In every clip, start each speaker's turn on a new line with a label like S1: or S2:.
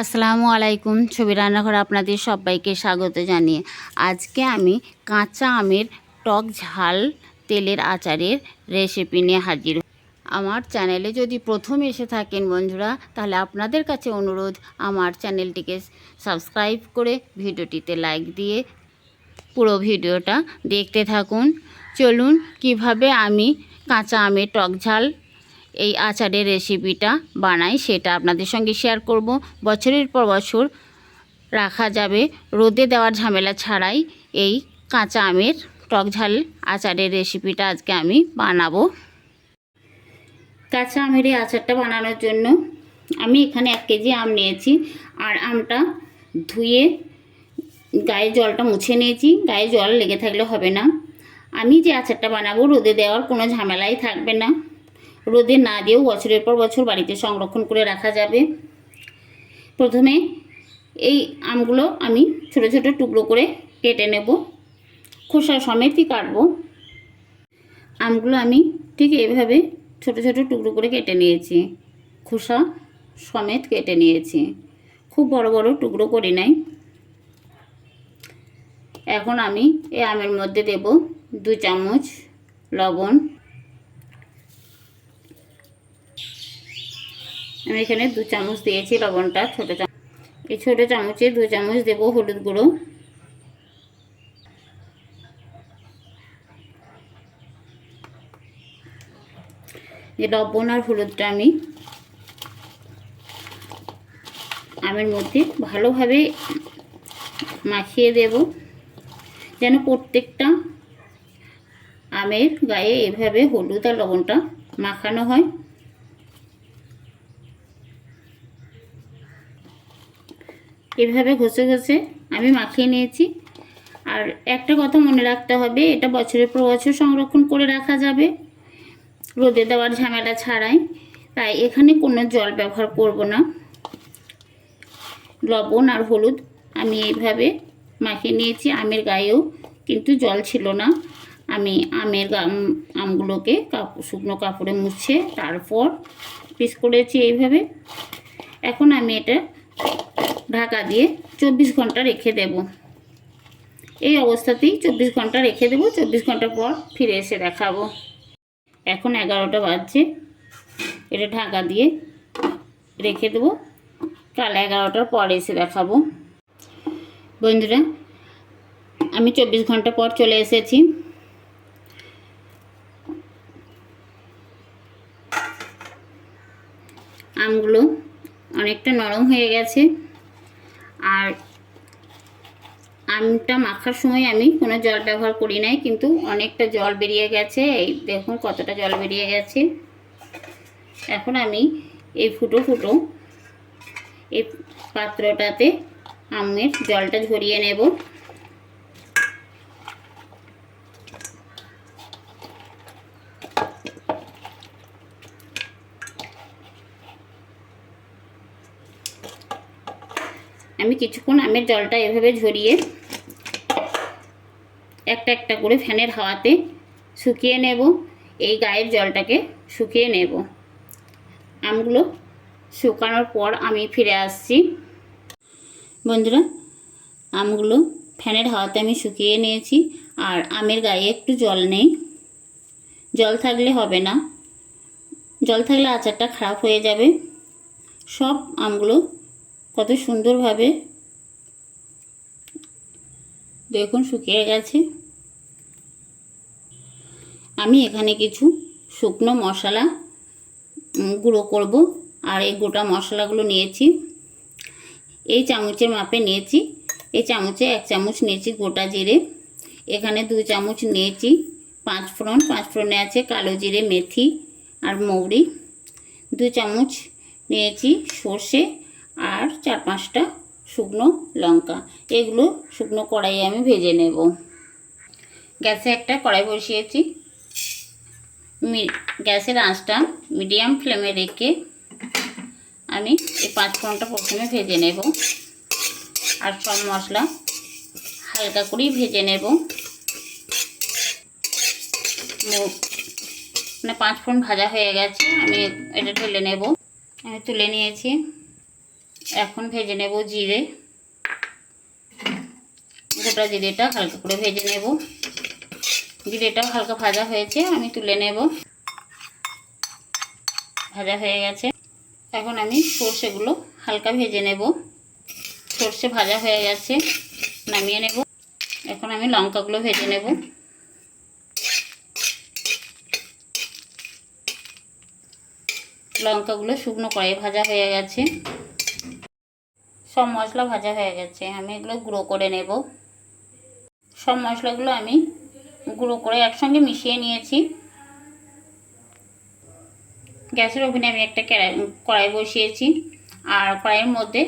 S1: আসসালামু আলাইকুম। ছবি রান্নাঘর আপনাদের সবাইকে স্বাগত জানিয়ে আজকে আমি কাঁচা আমের টক ঝাল তেলের আচারের রেসিপি নিয়ে হাজির আমার চ্যানেলে যদি প্রথম এসে থাকেন বন্ধুরা, তাহলে আপনাদের কাছে অনুরোধ, আমার চ্যানেলটিকে সাবস্ক্রাইব করে ভিডিওটিতে লাইক দিয়ে পুরো ভিডিওটা দেখতে থাকুন। চলুন, কীভাবে আমি কাঁচা আমের টক ঝাল এই আচারের রেসিপিটা বানাই, সেটা আপনাদের সঙ্গে শেয়ার করব। বছরের পর বছর রাখা যাবে। রোদে দেওয়ার ঝামেলা ছাড়াই এই কাঁচা আমের টক ঝাল আচারের রেসিপিটা আজকে আমি বানাবো। কাঁচা আমের এই আচারটা বানানোর জন্য আমি এখানে এক কেজি আম নিয়েছি, আর আমটা ধুয়ে গায়ে জলটা মুছে নিয়েছি। গায়ে জল লেগে থাকলে হবে না। আমি যে আচারটা বানাবো, রোদে দেওয়ার কোনো ঝামেলাই থাকবে না। রোদে না দিয়েও বছরের পর বছর বাড়িতে সংরক্ষণ করে রাখা যাবে। প্রথমে এই আমগুলো আমি ছোট ছোট টুকরো করে কেটে নেব। খোসা সমেতই কাটবো। আমগুলো আমি ঠিক এইভাবে ছোট ছোট টুকরো করে কেটে নিয়েছি। খোসা সমেত কেটে নিয়েছি। খুব বড় বড় টুকরো করি নাই। এখন আমি এই আমের মধ্যে দেব দু চামচ লবণ। আমি এখানে দু চামচ দিয়েছি লবণটা, ছোটো চামচ এই ছোটো চামচে দু চামচ দেব হলুদ গুঁড়ো। এই লবণ আর হলুদটা আমি আমের মধ্যে ভালোভাবে মাখিয়ে দেব, যেন প্রত্যেকটা আমের গায়ে এভাবে হলুদ আর লবণটা মাখানো হয়। এভাবে ঘষে ঘষে আমি মাখিয়ে নিয়েছি। আর একটা কথা মনে রাখতে হবে, এটা বছরের পর বছর সংরক্ষণ করে রাখা যাবে। রোদে দেওয়ার ঝামেলা ছাড়াই। তাই এখানে কোনো জল ব্যবহার করব না। লবণ আর হলুদ আমি এইভাবে মাখিয়ে নিয়েছি, আমের গায়েও কিন্তু জল ছিল না। আমি আমের আমগুলোকে কাপড় শুকনো কাপড়ে মুছে তারপর পিস করেছি এইভাবে। এখন আমি এটা ঢাকা দিয়ে চব্বিশ ঘণ্টা রেখে দেব। এই অবস্থাতেই চব্বিশ ঘণ্টা রেখে দেবো, চব্বিশ ঘণ্টা পর ফিরে এসে দেখাবো। এখন এগারোটা বাজছে, এটা ঢাকা দিয়ে রেখে দেবো। কাল এগারোটার পর এসে দেখাবো। বন্ধুরা, আমি চব্বিশ ঘণ্টা পর চলে এসেছি। আমগুলো অনেকটা নরম হয়ে গেছে আর আমটা মাখার সময় আমি কোনো জল ব্যবহার করি নাই, কিন্তু অনেকটা জল বেরিয়ে গেছে। এই দেখুন কতটা জল বেরিয়ে গেছে। এখন আমি এই ফুটো ফুটো এই পাত্রটাতে আমের জলটা ঝরিয়ে নেব। আমি কিছুক্ষণ আমের জলটা এভাবে ঝরিয়ে একটা একটা করে ফ্যানের হাওয়াতে শুকিয়ে নেব। এই গায়ের জলটাকে শুকিয়ে নেব। আমগুলো শুকানোর পর আমি ফিরে আসছি। বন্ধুরা, আমগুলো ফ্যানের হাওয়াতে আমি শুকিয়ে নিয়েছি আর আমের গায়ে একটু জল নেই। জল থাকলে হবে না। জল থাকলে আচারটা খারাপ হয়ে যাবে। সব আমগুলো কত সুন্দরভাবে দেখুন শুকিয়ে গেছে। আমি এখানে কিছু শুকনো মশলা গুঁড়ো করব। আর এই গোটা মশলাগুলো নিয়েছি। এই চামচের মাপে নিয়েছি। এই চামচে এক চামচ নিয়েছি গোটা জিরে। এখানে দু চামচ নিয়েছি পাঁচ ফোড়ন পাঁচ ফোড়নে আছে কালো জিরে, মেথি আর মৌরি। দু চামচ নিয়েছি সর্ষে আর চার পাঁচটা শুকনো লঙ্কা। এগুলো শুকনো কড়াইয়ে আমি ভেজে নেব। গ্যাসে একটা কড়াই বসিয়েছি। গ্যাসের আঁচটা মিডিয়াম ফ্লেমে রেখে আমি এই পাঁচ ফোড়নটা প্রথমে ভেজে নেব। আর সব মশলা হালকা করেই ভেজে নেব। মানে পাঁচ ফোড়ন ভাজা হয়ে গেছে, আমি এটা ঢেলে নেব। আমি তুলে নিয়েছি। এখন ভেজে নেব জিরে। গোটা জিরেটা হালকা করে ভেজে নেব। জিরেটা হালকা ভাজা হয়েছে, আমি তুলে নেব। ভাজা হয়ে গেছে। এখন আমি সর্ষেগুলো হালকা ভেজে নেব। সর্ষে ভাজা হয়ে গেছে, নামিয়ে নেব। এখন আমি লঙ্কাগুলো ভেজে নেব। লঙ্কাগুলো শুকনো কড়াই ভাজা হয়ে গেছে। সব মশলা ভাজা হয়ে গেছে, আমি এগুলো গুঁড়ো করে নেব। সব মশলাগুলো আমি গুঁড়ো করে একসঙ্গে মিশিয়ে নিয়েছি। গ্যাসের ওভেনে আমি একটা কড়াই বসিয়েছি। আর কড়াইয়ের মধ্যে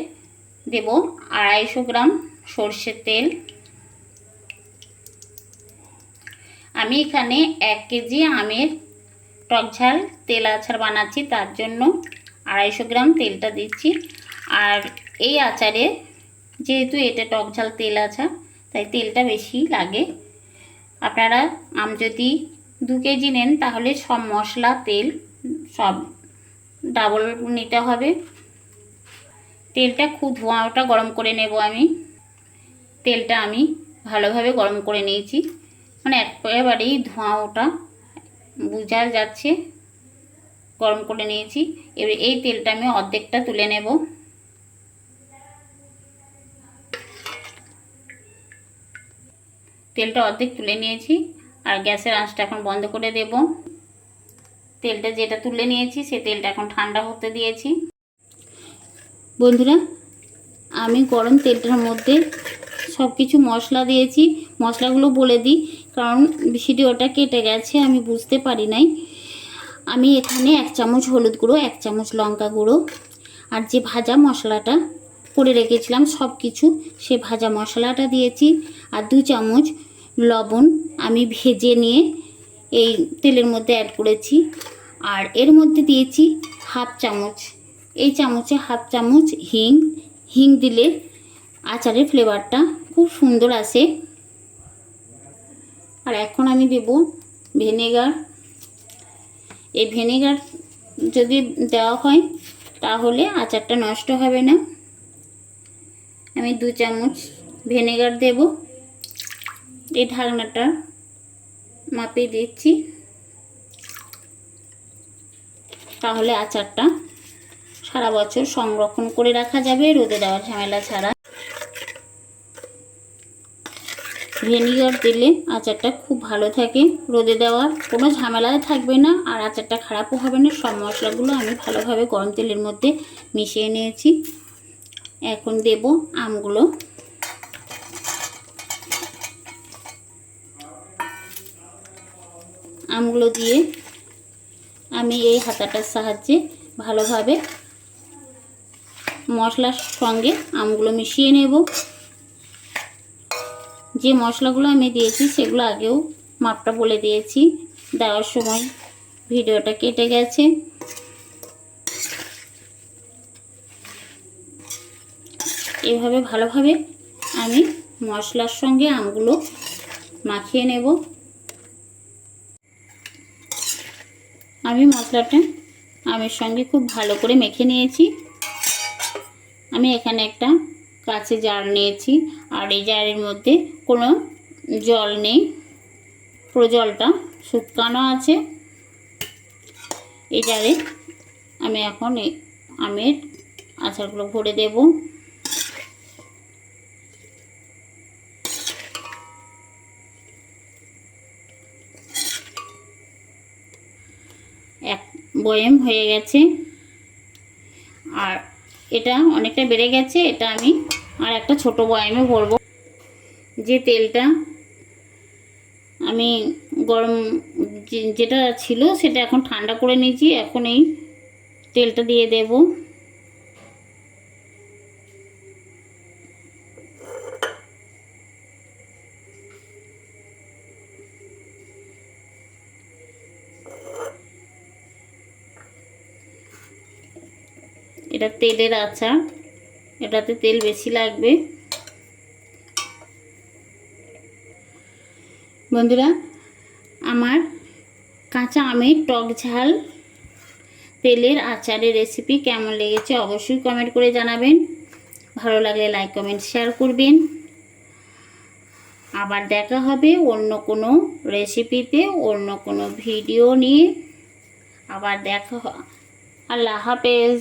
S1: দেব আড়াইশো গ্রাম সর্ষের তেল। আমি এখানে এক কেজি আমের টক ঝাল তেল আচার বানাচ্ছি, তার জন্য আড়াইশো গ্রাম তেলটা দিচ্ছি। আর এই আচারে যেহেতু এটা টক ঝাল তেল আচার, তাই তেলটা বেশি লাগে। আপনারা আম যদি দু কেজি নেন, তাহলে সব মশলা, তেল সব ডাবল নিতে হবে। তেলটা খুব ধোঁয়াটা গরম করে নেব আমি। তেলটা আমি ভালোভাবে গরম করে নিয়েছি। মানে একেবারেই ধোঁয়া ওটা বোঝা যাচ্ছে। গরম করে নিয়েছি। এবার এই তেলটা আমি অর্ধেকটা তুলে নেব। তেলটা অর্ধেক তুলে নিয়েছি আর গ্যাসের আঁচটা এখন বন্ধ করে দেব। তেলটা যেটা তুলে নিয়েছি সে তেলটা এখন ঠান্ডা হতে দিয়েছি। বন্ধুরা, আমি গরম তেলটার মধ্যে সব কিছু মশলা দিয়েছি। মশলাগুলো বলে দিই, কারণ ভিডিওটা কেটে গেছে, আমি বুঝতে পারি নাই। আমি এখানে এক চামচ হলুদ গুঁড়ো, এক চামচ লঙ্কা গুঁড়ো আর যে ভাজা মশলাটা করে রেখেছিলাম সব কিছু সে ভাজা মশলাটা দিয়েছি। আর দু চামচ লবণ আমি ভেজে নিয়ে এই তেলের মধ্যে অ্যাড করেছি। আর এর মধ্যে দিয়েছি হাফ চামচ। এই চামচে হাফ চামচ হিং। হিং দিলে আচারের ফ্লেভারটা খুব সুন্দর আসে। আর এখন আমি দেব ভিনেগার এই ভিনেগার যদি দেওয়া হয়, তাহলে আচারটা নষ্ট হবে না। আমি দু চামচ ভিনেগার দেব। এই ঢাকনাটা মাপে দিচ্ছি। তাহলে আচারটা সারা বছর সংরক্ষণ করে রাখা যাবে, রোদে দেওয়ার ঝামেলা ছাড়া। ভিনিগার দিলে আচারটা খুব ভালো থাকে, রোদে দেওয়ার কোনো ঝামেলায় থাকবে না, আর আচারটা খারাপও হবে না। সব মশলাগুলো আমি ভালোভাবে গরম তেলের মধ্যে মিশিয়ে নিয়েছি। এখন দেব আমগুলো। আমগুলো দিয়ে আমি এই হাতাটার সাহায্যে ভালোভাবে মশলার সঙ্গে আমগুলো মিশিয়ে নেব। যে মশলাগুলো আমি দিয়েছি সেগুলো আগেও মাপটা বলে দিয়েছি। দেওয়ার সময় ভিডিওটা কেটে গেছে। এভাবে ভালোভাবে আমি মশলার সঙ্গে আমগুলো মাখিয়ে নেব। আমি মশলাটা আমের সঙ্গে খুব ভালো করে মেখে নিয়েছি। আমি এখানে একটা কাছে জার নিয়েছি। আর এই জারের মধ্যে কোনো জল নেই। পুরো জলটা শুকানো আছে। এই জারে আমি এখন আমের আচারগুলো ভরে দেব এক বয়েম হয়ে গেছে। আর এটা অনেকটা বেড়ে গেছে, এটা আমি আর একটা ছোট বয়ামে ভরব। যে তেলটা আমি গরম যেটা ছিল সেটা এখন ঠান্ডা করে নিয়েছি, এখন এই তেলটা দিয়ে দেব। এটা তেলের আচার। এটাতে তেল বেশি লাগবে। বন্ধুরা, আমার কাঁচা আমের টক ঝাল তেলের আচারের রেসিপি কেমন লেগেছে অবশ্যই কমেন্ট করে জানাবেন। ভালো লাগলে লাইক কমেন্ট শেয়ার করবেন। আবার দেখা হবে অন্য কোনো রেসিপিতে অন্য কোনো ভিডিও নিয়ে। আবার দেখা আল্লাহ হাফেজ।